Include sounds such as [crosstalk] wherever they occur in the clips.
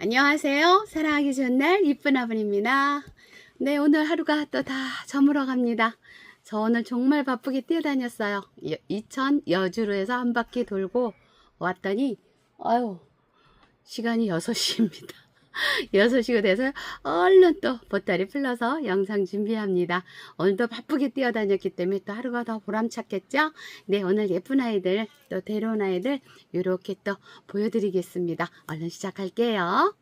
안녕하세요. 사랑하기 좋은 날 이쁜 아버입니다. 네, 오늘 하루가 또 다 저물어 갑니다. 저 오늘 정말 바쁘게 뛰어다녔어요. 여- 이천 여주로에서 한 바퀴 돌고 왔더니 아유 시간이 6시입니다. 6시가 돼서 얼른 또 보따리 풀러서 영상 준비합니다. 오늘도 바쁘게 뛰어다녔기 때문에 또 하루가 더 보람찼겠죠? 네, 오늘 예쁜 아이들, 또 데려온 아이들, 이렇게 또 보여드리겠습니다. 얼른 시작할게요.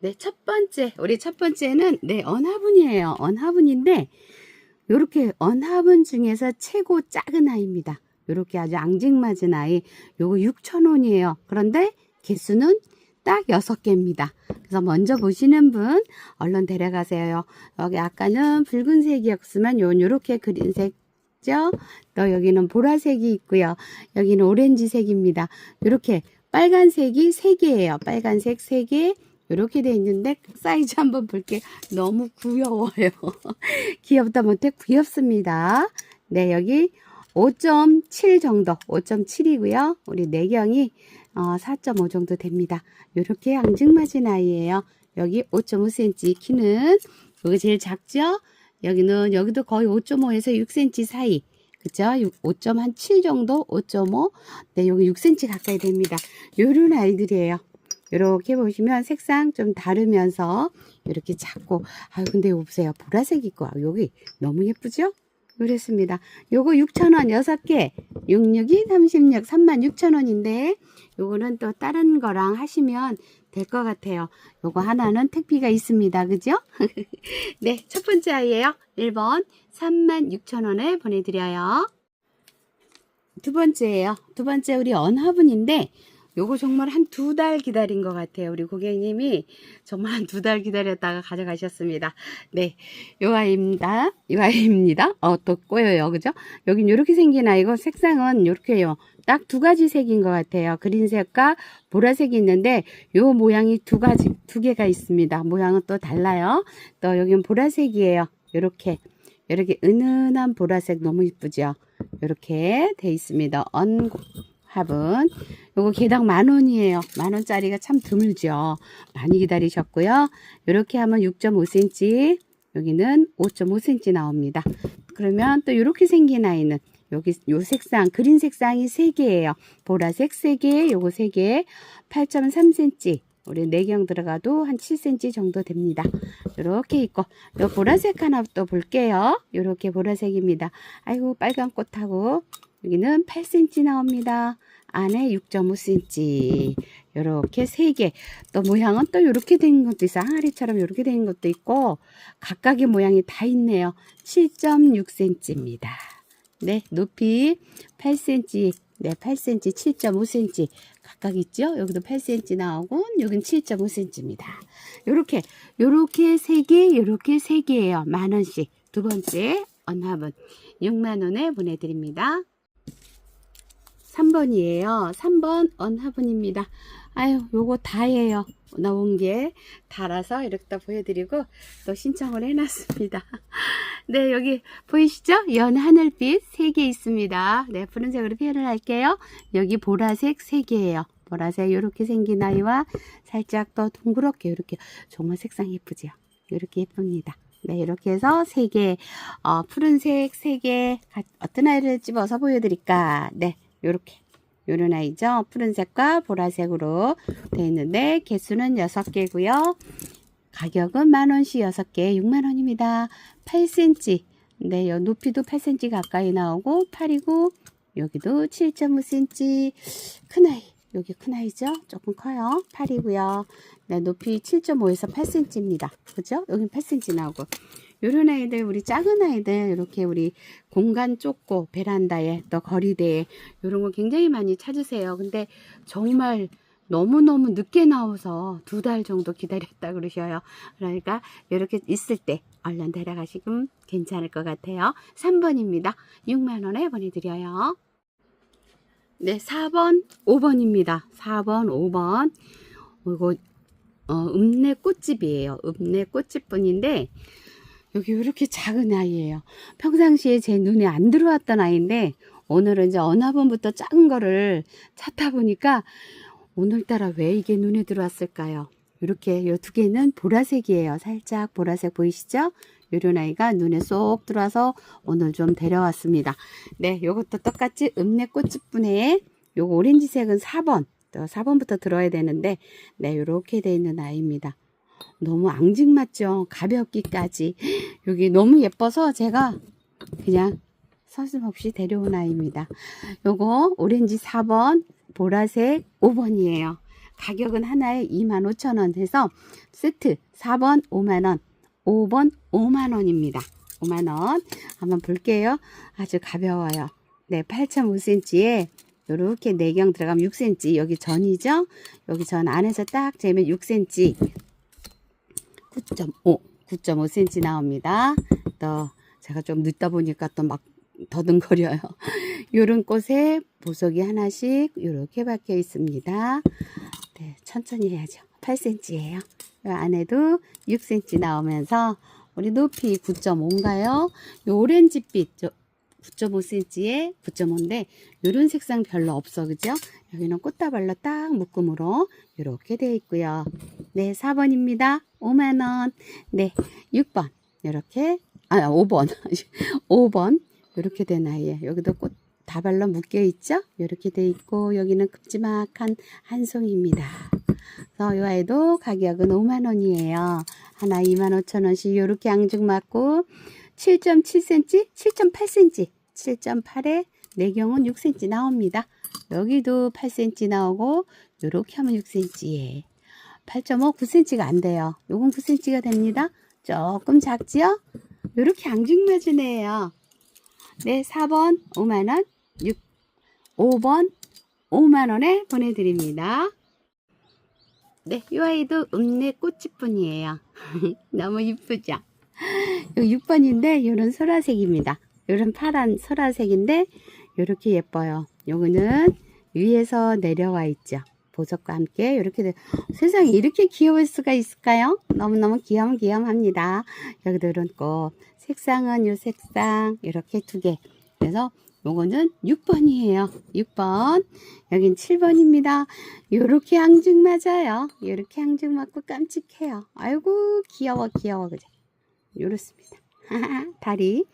네, 첫 번째, 우리 첫 번째는, 네, 언화분이에요. 언화분인데, 요렇게 언화분 중에서 최고 작은 아이입니다. 요렇게 아주 앙증맞은 아이, 요거 6,000원이에요. 그런데 개수는 딱 6개입니다. 그래서 먼저 보시는 분, 얼른 데려가세요. 여기 아까는 붉은색이었으면 요, 요렇게 그린색죠? 또 여기는 보라색이 있고요. 여기는 오렌지색입니다. 요렇게 빨간색이 3개예요. 빨간색 3개. 이렇게 돼 있는데 사이즈 한번 볼게요. 너무 귀여워요. [laughs] 귀엽다 못해 귀엽습니다. 네, 여기 5.7 정도, 5.7이고요. 우리 내경이 어, 4.5 정도 됩니다. 이렇게 앙증맞은 아이예요. 여기 5.5cm 키는 여기 제일 작죠? 여기는 여기도 거의 5.5에서 6cm 사이. 그죠? 5.7 정도, 5.5. 네, 여기 6cm 가까이 됩니다. 요런 아이들이에요. 이렇게 보시면 색상 좀 다르면서 이렇게 작고 아 근데 보세요 보라색 있고 여기 너무 예쁘죠? 그랬습니다. 요거 6,000원 6개 66이 36 36,000원인데 요거는 또 다른 거랑 하시면 될 것 같아요. 요거 하나는 택비가 있습니다. 그죠? [laughs] 네, 첫 번째 아이예요. 1번 36,000원에 보내드려요. 두 번째예요. 두 번째 우리 언화분인데 요거 정말 한 두 달 기다린 것 같아요. 우리 고객님이 정말 한 두 달 기다렸다가 가져가셨습니다. 네, 요 아이입니다. 요 아이입니다. 어, 또 꼬여요. 그죠? 여긴 요렇게 생긴 아이고 색상은 요렇게요. 딱 두 가지 색인 것 같아요. 그린색과 보라색이 있는데 요 모양이 두 가지, 두 개가 있습니다. 모양은 또 달라요. 또 여긴 보라색이에요. 요렇게. 요렇게 은은한 보라색 너무 이쁘죠? 요렇게 돼 있습니다. 언 합은 요거 개당 만 원이에요. 만 원짜리가 참 드물죠. 많이 기다리셨고요. 이렇게 하면 6.5cm, 여기는 5.5cm 나옵니다. 그러면 또 이렇게 생긴 아이는 여기 요 색상 그린 색상이 3개예요. 보라색 3개, 요거 3개, 8.3cm. 우리 내경 들어가도 한 7cm 정도 됩니다. 이렇게 있고 요 보라색 하나 또 볼게요. 이렇게 보라색입니다. 아이고 빨간 꽃하고 여기는 8cm 나옵니다. 안에 6.5cm. 이렇게 3개. 또 모양은 또 이렇게 된 것도 있어요. 항아리처럼 이렇게 된 것도 있고 각각의 모양이 다 있네요. 7.6cm입니다. 네, 높이 8cm, 네, 8cm, 7.5cm 각각 있죠? 여기도 8cm 나오고 여긴 7.5cm입니다. 요렇게 요렇게 3개, 요렇게 3개예요. 만 원씩. 두 번째 언합은 6만 원에 보내 드립니다. 3번이에요. 3번 언화분입니다. 아유, 요거 다예요. 나온 게 달아서 이렇게 또 보여드리고 또 신청을 해놨습니다. [laughs] 네, 여기 보이시죠? 연 하늘빛 3개 있습니다. 네, 푸른색으로 표현을 할게요. 여기 보라색 3개예요. 보라색 이렇게 생긴 아이와 살짝 더 동그랗게 이렇게 정말 색상 예쁘죠? 이렇게 예쁩니다. 네, 이렇게 해서 3개, 어, 푸른색 3개, 어떤 아이를 집어서 보여드릴까? 네, 요렇게. 요런 아이죠. 푸른색과 보라색으로 되어 있는데, 개수는 6개고요. 가격은 만원씩 6개, 6만원입니다. 8cm. 네, 요 높이도 8cm 가까이 나오고, 8이고, 여기도 7.5cm. 큰 아이. 여기 큰 아이죠? 조금 커요. 8이고요. 네, 높이 7.5에서 8cm입니다. 그죠? 여긴 8cm 나오고. 요런 아이들, 우리 작은 아이들, 이렇게 우리 공간 좁고 베란다에 또 거리대에 요런 거 굉장히 많이 찾으세요. 근데 정말 너무너무 늦게 나와서 두 달 정도 기다렸다 그러셔요. 그러니까 이렇게 있을 때 얼른 데려가시면 괜찮을 것 같아요. 3번입니다. 6만원에 보내드려요. 네, 4번, 5번입니다. 4번, 5번. 이거, 어, 읍내 꽃집이에요. 읍내 꽃집분인데, 여기 이렇게 작은 아이예요. 평상시에 제 눈에 안 들어왔던 아이인데, 오늘은 이제 어느 번부터 작은 거를 찾다 보니까, 오늘따라 왜 이게 눈에 들어왔을까요? 이렇게 요 두 개는 보라색이에요. 살짝 보라색 보이시죠? 요런 아이가 눈에 쏙 들어와서 오늘 좀 데려왔습니다. 네, 요것도 똑같이 읍내 꽃집분에 요거 오렌지색은 4번, 또 4번부터 들어야 되는데, 네, 요렇게 돼 있는 아이입니다. 너무 앙증맞죠? 가볍기까지. 여기 너무 예뻐서 제가 그냥 서슴없이 데려온 아이입니다. 요거 오렌지 4번, 보라색 5번이에요. 가격은 하나에 25,000원 해서 세트 4번 5만원, 5번 5만원입니다. 5만원. 한번 볼게요. 아주 가벼워요. 네, 8.5cm에 요렇게 내경 들어가면 6cm. 여기 전이죠? 여기 전 안에서 딱 재면 6cm. 9.5, 9.5cm 나옵니다. 또 제가 좀 늦다 보니까 또 막 더듬거려요. [laughs] 요런 꽃에 보석이 하나씩 이렇게 박혀 있습니다. 네, 천천히 해야죠. 8cm예요. 안에도 6cm 나오면서 우리 높이 9.5인가요? 요 오렌지빛 9.5cm에 9.5인데 요런 색상 별로 없어 그죠? 여기는 꽃다발로 딱 묶음으로 이렇게 되어 있고요. 네, 4번입니다. 5만원. 네, 6번. 이렇게, 아, 5번. 5번. 이렇게 된 아이예요. 여기도 꽃 다발로 묶여 있죠? 이렇게 돼 있고, 여기는 큼지막한 한 송이입니다. 그래서 이 아이도 가격은 5만원이에요. 하나 25,000원씩 이렇게 앙증 맞고, 7.7cm, 7.8cm, 7.8에 내경은 6cm 나옵니다. 여기도 8cm 나오고, 이렇게 하면 6cm에 8.5, 9cm가 안 돼요. 요건 9cm가 됩니다. 조금 작지요? 요렇게 앙증맞은 애예요. 네, 4번 5만원, 6, 5번 5만원에 보내드립니다. 네, 이 아이도 읍내 꽃집뿐이에요. [laughs] 너무 이쁘죠? 요 6번인데, 요런 소라색입니다. 요런 파란 소라색인데, 요렇게 예뻐요. 요거는 위에서 내려와 있죠. 보석과 함께 이렇게 돼. 세상에 이렇게 귀여울 수가 있을까요? 너무너무 귀염귀염합니다. 여기도 이런 꽃. 색상은 요 색상 이렇게 두 개. 그래서 요거는 6번이에요. 6번. 여긴 7번입니다. 요렇게 앙증 맞아요. 요렇게 앙증 맞고 깜찍해요. 아이고 귀여워 귀여워 그죠? 요렇습니다. [laughs] 다리.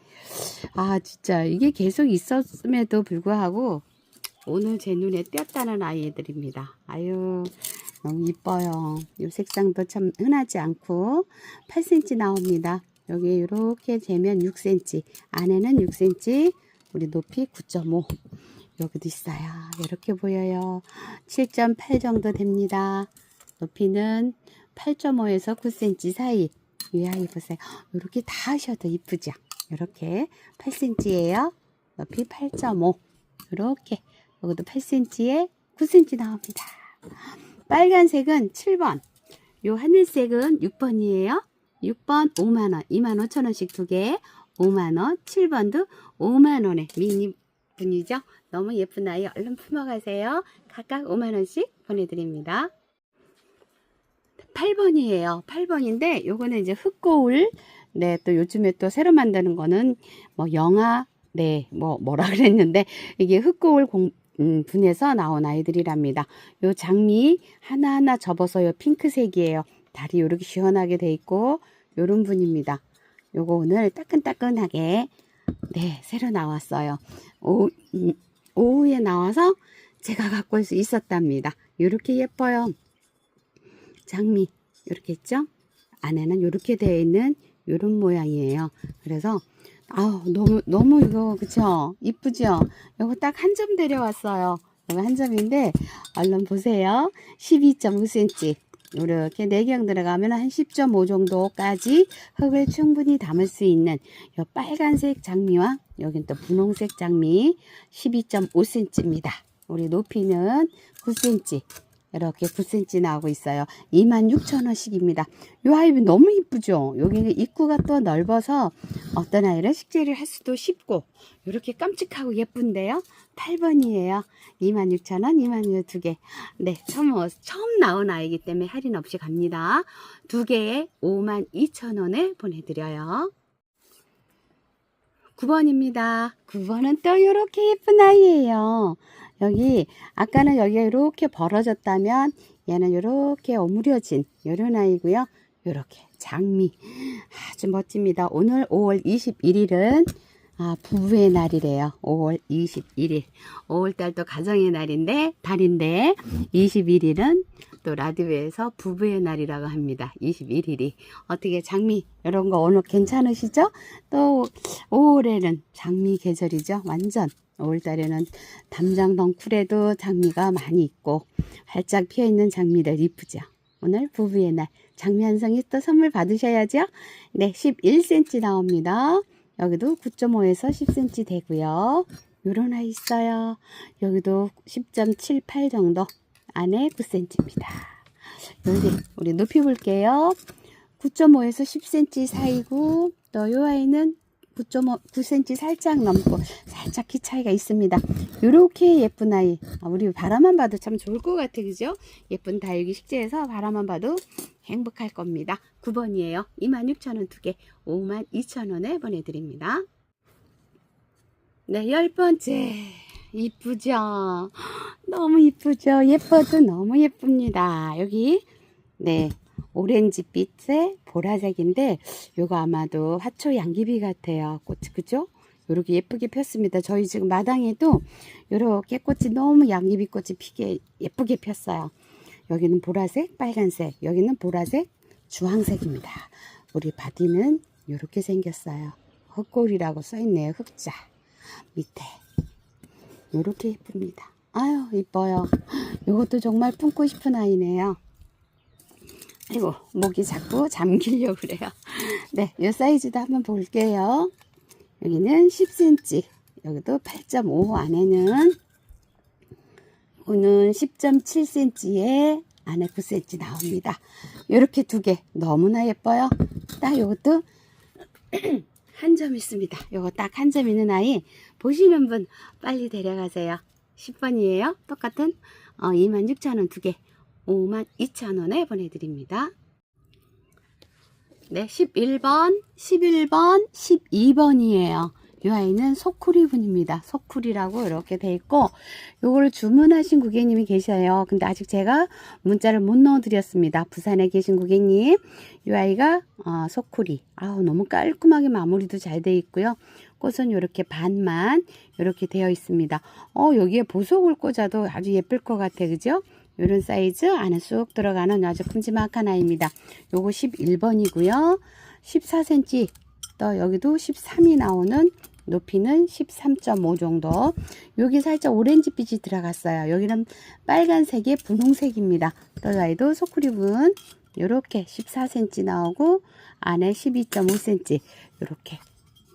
아 진짜 이게 계속 있었음에도 불구하고 오늘 제 눈에 띄었다는 아이들입니다. 아유, 너무 이뻐요. 이 색상도 참 흔하지 않고 8cm 나옵니다. 여기 이렇게 재면 6cm, 안에는 6cm, 우리 높이 9.5. 여기도 있어요. 이렇게 보여요. 7.8 정도 됩니다. 높이는 8.5에서 9cm 사이. 이 아이 보세요. 이렇게 다 하셔도 이쁘죠? 이렇게 8cm예요. 높이 8.5. 이렇게 여기도 8cm에 9cm 나옵니다. 빨간색은 7번. 요 하늘색은 6번이에요. 6번 5만원, 2만 5천원씩 두 개, 5만원, 7번도 5만원에 미니 분이죠. 너무 예쁜 아이 얼른 품어가세요. 각각 5만원씩 보내드립니다. 8번이에요. 8번인데 요거는 이제 흑고울 네, 또 요즘에 또 새로 만드는 거는 뭐 영화 네, 뭐 뭐라 [laughs] 그랬는데 이게 흑고울 공, 음, 분에서 나온 아이들이랍니다. 요 장미 하나하나 접어서 요 핑크색이에요. 다리 요렇게 시원하게 돼 있고 요런 분입니다. 요거 오늘 따끈따끈하게 네, 새로 나왔어요. 오, 음, 오후에 나와서 제가 갖고 있었답니다. 요렇게 예뻐요. 장미 이렇게 있죠? 안에는 이렇게 되어 있는 이런 모양이에요. 그래서 아우 너무 너무 이거 그쵸? 이쁘죠? 이거 딱 한 점 데려왔어요. 이거 한 점인데 얼른 보세요. 12.5cm 이렇게 내경 들어가면 한 10.5 정도까지 흙을 충분히 담을 수 있는 이 빨간색 장미와 여긴 또 분홍색 장미 12.5cm입니다. 우리 높이는 9cm 이렇게 9cm 나오고 있어요. 26,000원씩입니다. 이 아이비 너무 이쁘죠? 여기 입구가 또 넓어서 어떤 아이를 식재를 할 수도 쉽고 이렇게 깜찍하고 예쁜데요. 8번이에요. 26,000원, 26,000원 두 개. 네, 처음, 처음 나온 아이기 때문에 할인 없이 갑니다. 두 개에 52,000원에 보내드려요. 9번입니다. 9번은 또 이렇게 예쁜 아이예요. 여기 아까는 여기가 이렇게 벌어졌다면 얘는 이렇게 오므려진 이런 아이고요. 이렇게 장미 아주 멋집니다. 오늘 5월 21일은 아, 부부의 날이래요. 5월 21일. 5월달 또 가정의 날인데, 달인데, 21일은 또 라디오에서 부부의 날이라고 합니다. 21일이. 어떻게 장미, 이런 거 오늘 괜찮으시죠? 또 5월에는 장미 계절이죠. 완전. 5월달에는 담장동 쿨에도 장미가 많이 있고, 활짝 피어있는 장미들 이쁘죠? 오늘 부부의 날. 장미 한 송이 또 선물 받으셔야죠? 네, 11cm 나옵니다. 여기도 9.5에서 10cm 되고요. 요런 아이 있어요. 여기도 10.78 정도. 안에 9cm입니다. 여기 우리 높이 볼게요. 9.5에서 10cm 사이고 또 요 아이는 9.5, 9cm 살짝 넘고 살짝 키 차이가 있습니다. 요렇게 예쁜 아이. 아, 우리 바라만 봐도 참 좋을 것 같아. 그죠? 예쁜 다육이 식재에서 바라만 봐도 행복할 겁니다. 9번이에요. 26,000원 두 개, 52,000원에 보내드립니다. 네, 열 번째. 이쁘죠? [gasps] 너무 이쁘죠? 예뻐도 너무 예쁩니다. 여기, 네, 오렌지빛의 보라색인데, 요거 아마도 화초 양귀비 같아요. 꽃, 그죠? 요렇게 예쁘게 폈습니다. 저희 지금 마당에도 요렇게 꽃이 너무 양귀비 꽃이 피게 예쁘게 폈어요. 여기는 보라색, 빨간색, 여기는 보라색, 주황색입니다. 우리 바디는 이렇게 생겼어요. 흑골이라고 써있네요. 흑자 밑에 이렇게 예쁩니다. 아유 이뻐요. 이것도 정말 품고 싶은 아이네요. 아이고 목이 자꾸 잠기려고 그래요. 네, 이 사이즈도 한번 볼게요. 여기는 10cm, 여기도 8.5 안에는 오는 10.7cm에 안에 9cm 나옵니다. 이렇게 두 개 너무나 예뻐요. 딱 이것도 [clears throat] 한 점 있습니다. 요거 딱 한 점 있는 아이 보시는 분 빨리 데려가세요. 10번이에요. 똑같은 어, 26,000원 두 개, 52,000원에 보내드립니다. 네, 11번, 11번, 12번이에요. 이 아이는 소쿠리분입니다. 소쿠리라고 이렇게 돼 있고 요거를 주문하신 고객님이 계셔요. 근데 아직 제가 문자를 못 넣어 드렸습니다. 부산에 계신 고객님 이 아이가 어, 소쿠리 아우 너무 깔끔하게 마무리도 잘 돼 있고요. 꽃은 이렇게 반만 이렇게 되어 있습니다. 어 여기에 보석을 꽂아도 아주 예쁠 것 같아 그죠? 이런 사이즈 안에 쑥 들어가는 아주 큼지막한 아이입니다. 요거 11번이고요. 14cm 또 여기도 13이 나오는 높이는 13.5 정도. 여기 살짝 오렌지빛이 들어갔어요. 여기는 빨간색에 분홍색입니다. 또 아이도 소쿠리분 이렇게 14cm 나오고 안에 12.5cm 이렇게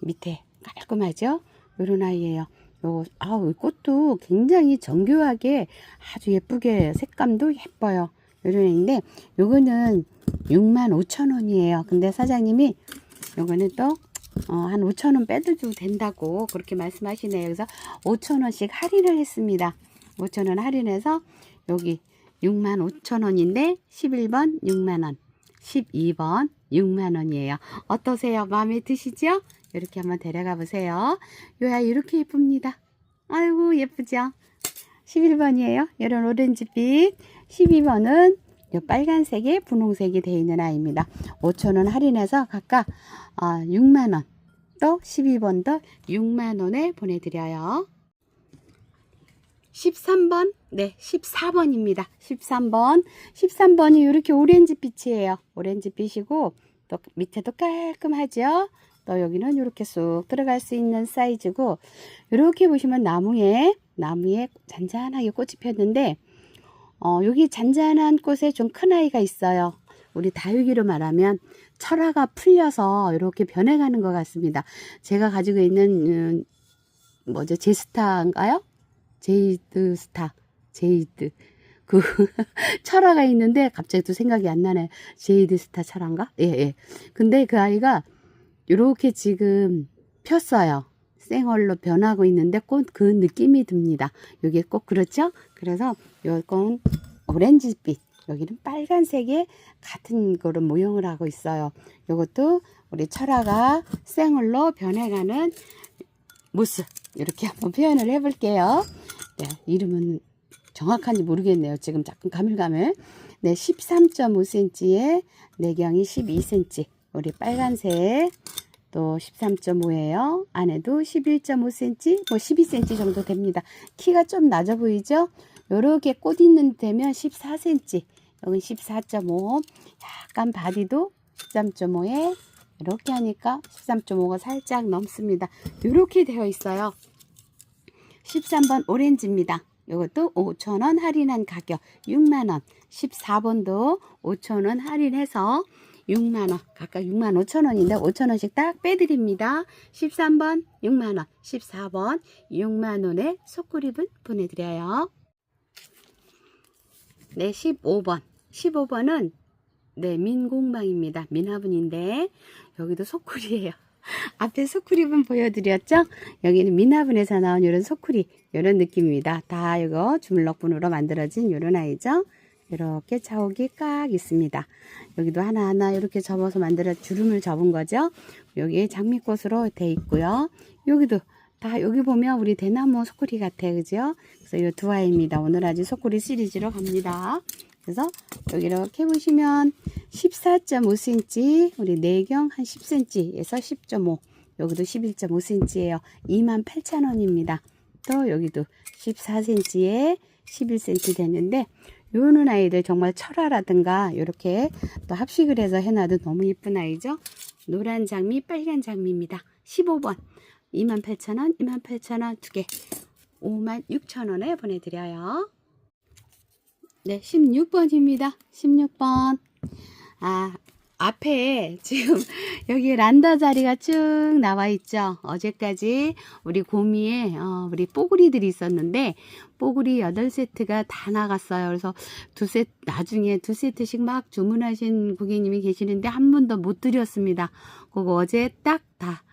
밑에 깔끔하죠? 이런 아이예요. 요, 아우, 이 꽃도 굉장히 정교하게 아주 예쁘게 색감도 예뻐요. 이런 애인데, 요거는 65,000원이에요. 근데 사장님이 요거는 또, 어, 한 5,000원 빼도 된다고 그렇게 말씀하시네요. 그래서 5,000원씩 할인을 했습니다. 5,000원 할인해서 여기 65,000원인데 11번 6만원, 12번 6만원이에요. 어떠세요? 마음에 드시죠? 이렇게 한번 데려가 보세요. 요야 이렇게 예쁩니다. 아이고 예쁘죠? 11번이에요. 이런 오렌지빛. 12번은 요 빨간색에 분홍색이 되어 있는 아이입니다. 5천원 할인해서 각각 아, 6만원 또 12번도 6만원에 보내드려요. 13번, 네, 14번입니다. 13번. 13번이 이렇게 오렌지빛이에요. 오렌지빛이고, 또 밑에도 깔끔하죠? 또 여기는 이렇게 쑥 들어갈 수 있는 사이즈고, 이렇게 보시면 나무에, 나무에 잔잔하게 꽃이 폈는데, 어, 여기 잔잔한 꽃에 좀 큰 아이가 있어요. 우리 다육이로 말하면 철화가 풀려서 이렇게 변해가는 것 같습니다. 제가 가지고 있는, 음, 뭐죠, 제스타인가요? 제이드 스타, 제이드. 그, [laughs] 철화가 있는데 갑자기 또 생각이 안 나네. 제이드 스타 철화인가? 예, 예. 근데 그 아이가 이렇게 지금 폈어요. 생얼로 변하고 있는데 꼭 그 느낌이 듭니다. 이게 꼭 그렇죠? 그래서 요건 오렌지빛, 여기는 빨간색의 같은 거를 모형을 하고 있어요. 요것도 우리 철화가 생얼로 변해가는 모습 이렇게 한번 표현을 해볼게요. 네, 이름은 정확한지 모르겠네요. 지금 잠깐 가물가물. 네, 13.5cm에 내경이 12cm. 우리 빨간색 또 13.5예요. 안에도 11.5cm, 뭐 12cm 정도 됩니다. 키가 좀 낮아 보이죠? 요렇게 꽃 있는 데면 14cm. 여긴 14.5. 약간 바디도 13.5에 이렇게 하니까 13.5가 살짝 넘습니다. 이렇게 되어 있어요. 13번 오렌지입니다. 이것도 5,000원 할인한 가격 6만원. 14번도 5,000원 할인해서 6만원. 각각 6만 5천원인데 5천원씩 딱 빼드립니다. 13번 6만원. 14번 6만원에 속구립은 보내드려요. 네, 15번. 15번은 네, 민공방입니다. 민화분인데 여기도 소쿠리예요. [laughs] 앞에 소쿠리분 보여드렸죠? 여기는 민화분에서 나온 이런 소쿠리 이런 느낌입니다. 다 이거 주물럭분으로 만들어진 이런 아이죠. 이렇게 자욱이 깍 있습니다. 여기도 하나하나 이렇게 접어서 만들어 주름을 접은 거죠. 여기 장미꽃으로 돼 있고요. 여기도 다 여기 보면 우리 대나무 소쿠리 같아 그죠? 그래서 이 두 아이입니다. 오늘 아주 소쿠리 시리즈로 갑니다. 그래서 여기 이렇게 보시면 14.5cm 우리 내경 한 10cm에서 10.5 여기도 11.5cm예요. 28,000원입니다. 또 여기도 14cm에 11cm 되는데 요런 아이들 정말 철화라든가 이렇게 또 합식을 해서 해놔도 너무 예쁜 아이죠. 노란 장미, 빨간 장미입니다. 15번 28,000원, 28,000원 두개 56,000원에 보내드려요. 네, 16번입니다. 16번. 아, 앞에 지금 [laughs] 여기 란다 자리가 쭉 나와 있죠. 어제까지 우리 고미에 어, 우리 뽀글이들이 있었는데 뽀글이 8세트가 다 나갔어요. 그래서 두 세트 나중에 두 세트씩 막 주문하신 고객님이 계시는데 한 번도 못 드렸습니다. 그거 어제 딱다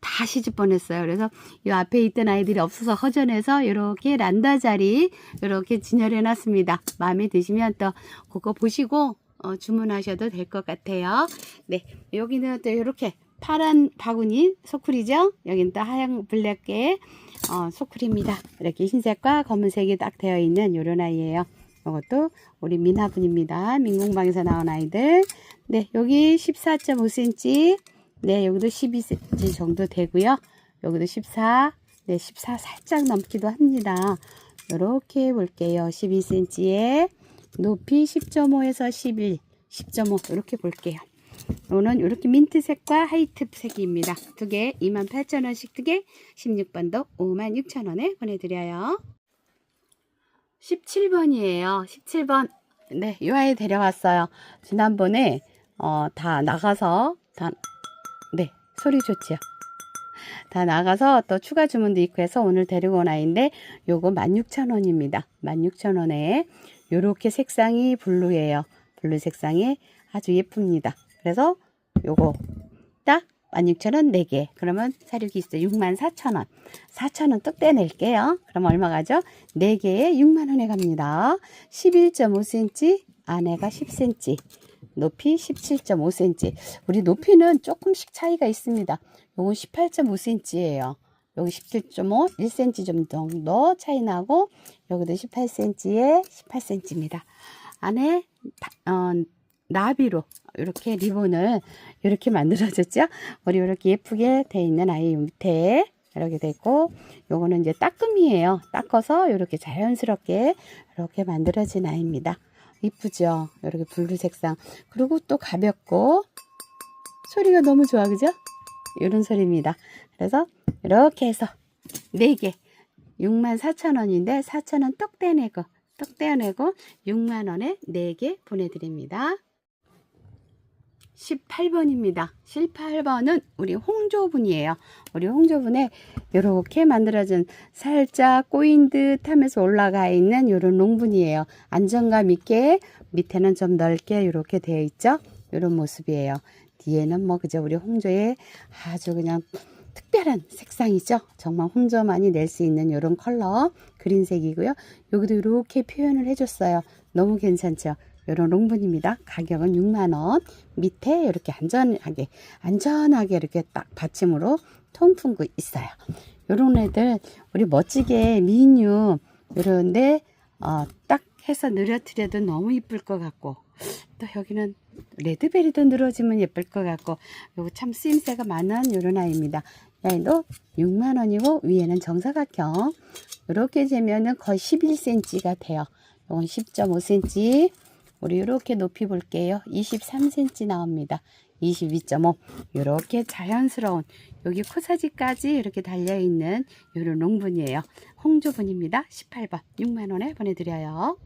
다 시집 보냈어요. 그래서 이 앞에 있던 아이들이 없어서 허전해서 이렇게 란다 자리 이렇게 진열해 놨습니다. 마음에 드시면 또 그거 보시고 어, 주문하셔도 될 것 같아요. 네, 여기는 또 이렇게 파란 바구니 소쿠리죠. 여기는 또 하얀 블랙의 어, 소쿠리입니다. 이렇게 흰색과 검은색이 딱 되어 있는 요런 아이예요. 이것도 우리 민화분입니다. 민공방에서 나온 아이들. 네, 여기 14.5cm. 네, 여기도 12cm 정도 되고요. 여기도 14, 네, 14 살짝 넘기도 합니다. 이렇게 볼게요. 12cm에 높이 10.5에서 11, 10.5 이렇게 볼게요. 오는 이렇게 민트색과 하이트색입니다. 두 개 28,000원씩 두 개 16번도 56,000원에 보내드려요. 17번이에요. 17번 네, 이 아이 데려왔어요. 지난번에 어, 다 나가서 다 네, 소리 좋지요. 다 나가서 또 추가 주문도 있고 해서 오늘 데리고 온 아이인데 요거 16,000원입니다. 16,000원에 요렇게 색상이 블루예요. 블루 색상이 아주 예쁩니다. 그래서 요거 딱 16,000원 4개. 그러면 사료기 있어요. 64,000원. 4,000원 뚝 떼낼게요. 그럼 얼마 가죠? 4개에 6만원에 갑니다. 11.5cm, 안에가 10cm. 높이 17.5cm. 우리 높이는 조금씩 차이가 있습니다. 요건 18.5cm예요. 여기 17.5, 1cm 좀 정도 차이 나고 여기도 18cm에 18cm입니다. 안에 어, 나비로 이렇게 리본을 이렇게 만들어졌죠. 우리 이렇게 예쁘게 돼 있는 아이 밑에 이렇게 돼 있고 요거는 이제 따끔이에요. 닦아서 이렇게 자연스럽게 이렇게 만들어진 아이입니다. 이쁘죠? 이렇게 블루 색상. 그리고 또 가볍고 소리가 너무 좋아, 그죠? 이런 소리입니다. 그래서 이렇게 해서 4개 64,000원인데 4,000원 떡 떼내고 떡 떼어내고 6만원에 4개 보내드립니다. 18번입니다. 18번은 우리 홍조분이에요. 우리 홍조분에 이렇게 만들어진 살짝 꼬인 듯 하면서 올라가 있는 이런 롱분이에요. 안정감 있게 밑에는 좀 넓게 이렇게 되어 있죠. 이런 모습이에요. 뒤에는 뭐 그저 우리 홍조의 아주 그냥 특별한 색상이죠. 정말 홍조만이 낼 수 있는 이런 컬러 그린색이고요. 여기도 이렇게 표현을 해줬어요. 너무 괜찮죠. 이런 롱분입니다. 가격은 6만원. 밑에 이렇게 안전하게, 안전하게 이렇게 딱 받침으로 통풍구 있어요. 요런 애들, 우리 멋지게 미인류 요런데 어, 딱 해서 늘어뜨려도 너무 이쁠 것 같고 또 여기는 레드베리도 늘어지면 예쁠 것 같고 요거 참 쓰임새가 많은 요런 아이입니다. 야이도 6만원이고 위에는 정사각형 이렇게 재면은 거의 11cm가 돼요. 요건 10.5cm 우리 이렇게 높이 볼게요. 23cm 나옵니다. 22.5 이렇게 자연스러운 여기 코사지까지 이렇게 달려있는 이런 롱분이에요. 홍조분입니다. 18번 6만원에 보내드려요.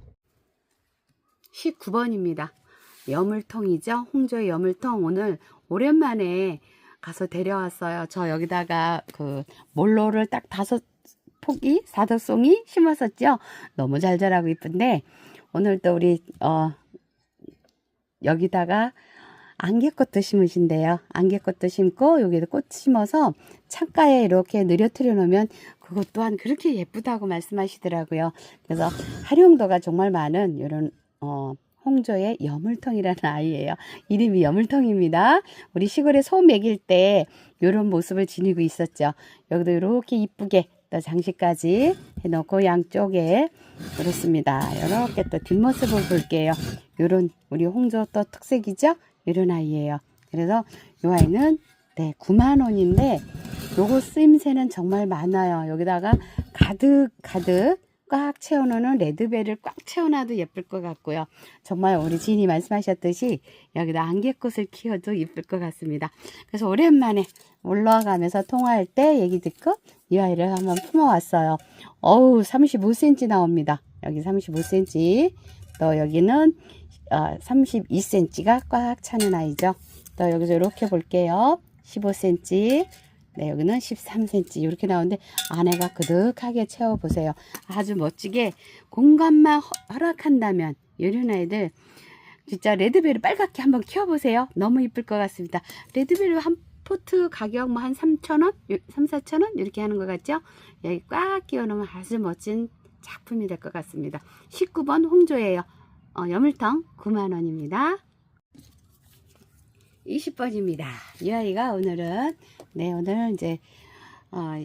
19번입니다. 여물통이죠. 홍조의 여물통 오늘 오랜만에 가서 데려왔어요. 저 여기다가 그 몰로를 딱 다섯 포기 사덕송이 심었었죠. 너무 잘 자라고 이쁜데 오늘 또 우리 어 여기다가 안개꽃도 심으신대요. 안개꽃도 심고 여기도 꽃 심어서 창가에 이렇게 느려뜨려 놓으면 그것 또한 그렇게 예쁘다고 말씀하시더라고요. 그래서 활용도가 정말 많은 이런 어 홍조의 여물통이라는 아이예요. 이름이 여물통입니다. 우리 시골에 소 먹일 때 이런 모습을 지니고 있었죠. 여기도 이렇게 이쁘게 또 장식까지 해놓고 양쪽에 그렇습니다. 이렇게 또 뒷모습을 볼게요. 이런 우리 홍조 또 특색이죠. 이런 아이예요. 그래서 이 아이는 네 9만 원인데 요거 쓰임새는 정말 많아요. 여기다가 가득 가득 꽉 채워놓는 레드벨을 꽉 채워놔도 예쁠 것 같고요. 정말 우리 지인이 말씀하셨듯이 여기다 안개꽃을 키워도 예쁠 것 같습니다. 그래서 오랜만에 올라가면서 통화할 때 얘기 듣고 이 아이를 한번 품어왔어요. 어우 35cm 나옵니다. 여기 35cm 또 여기는 어, 32cm가 꽉 차는 아이죠. 또 여기서 이렇게 볼게요. 15cm 네, 여기는 13cm 이렇게 나오는데 안에가 그득하게 채워보세요. 아주 멋지게 공간만 허- 허락한다면 이런 아이들 진짜 레드베리 빨갛게 한번 키워보세요. 너무 이쁠 것 같습니다. 레드베리 한 포트 가격 뭐 한 3,000원? 3, 4,000원? 이렇게 하는 것 같죠? 여기 꽉 끼워놓으면 아주 멋진 작품이 될 것 같습니다. 19번 홍조예요. 어, 여물통 9만원입니다. 20번입니다. 이 아이가 오늘은 네 오늘은 이제 어,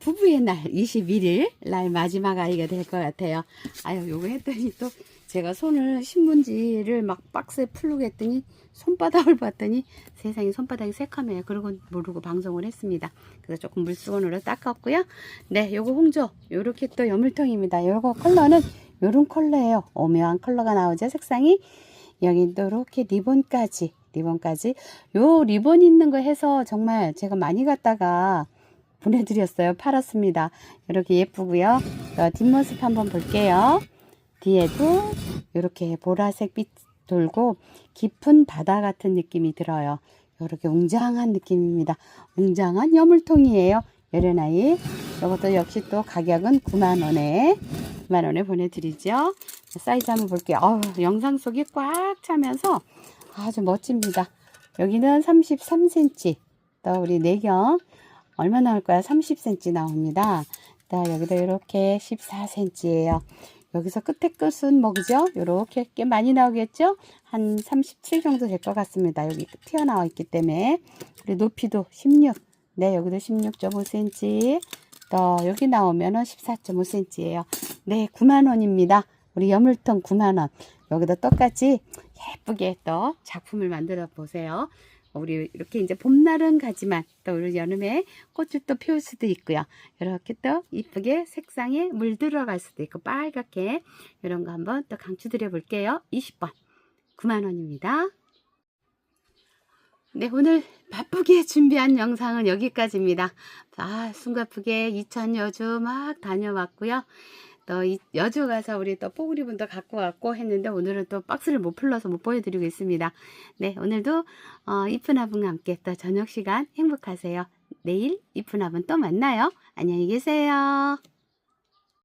부부의 날 21일 날 마지막 아이가 될 것 같아요. 아유 요거 했더니 또 제가 손을 신문지를 막 박스에 풀고 했더니 손바닥을 봤더니 세상에 손바닥이 새카매요. 그러고 모르고 방송을 했습니다. 그래서 조금 물수건으로 닦았고요. 네 요거 홍조 요렇게 또 여물통입니다. 요거 컬러는 요런 컬러예요. 오묘한 컬러가 나오죠. 색상이 여기 또 이렇게 리본까지 리본까지. 요 리본 있는 거 해서 정말 제가 많이 갖다가 보내드렸어요. 팔았습니다. 이렇게 예쁘고요. 자, 뒷모습 한번 볼게요. 뒤에도 이렇게 보라색 빛 돌고 깊은 바다 같은 느낌이 들어요. 이렇게 웅장한 느낌입니다. 웅장한 여물통이에요. 이런 아이. 이것도 역시 또 가격은 9만원에 9만원에 보내드리죠. 사이즈 한번 볼게요. 어우, 영상 속이 꽉 차면서 아주 멋집니다. 여기는 33cm. 또 우리 내경 얼마 나올 거야? 30cm 나옵니다. 자, 여기도 이렇게 14cm예요. 여기서 끝에 끝은 뭐 그죠? 이렇게 꽤 많이 나오겠죠? 한 37 정도 될 것 같습니다. 여기 튀어나와 있기 때문에. 그리고 높이도 16. 네, 여기도 16.5cm. 또 여기 나오면 은 14.5cm예요. 네, 9만 원입니다. 우리 여물통 9만 원. 여기도 똑같이 예쁘게 또 작품을 만들어 보세요. 우리 이렇게 이제 봄날은 가지만 또 우리 여름에 꽃을 또 피울 수도 있고요. 이렇게 또 이쁘게 색상에 물 들어갈 수도 있고 빨갛게 이런 거 한번 또 강추드려 볼게요. 20번 9만 원입니다. 네, 오늘 바쁘게 준비한 영상은 여기까지입니다. 아, 숨가쁘게 이천 여주 막 다녀왔고요. 또이 여주 가서 우리 또 뽀글이 분도 갖고 왔고 했는데 오늘은 또 박스를 못 풀러서 못 보여드리고 있습니다. 네, 오늘도 어, 이쁜 아분과 함께 또 저녁 시간 행복하세요. 내일 이쁜 아분 또 만나요. 안녕히 계세요.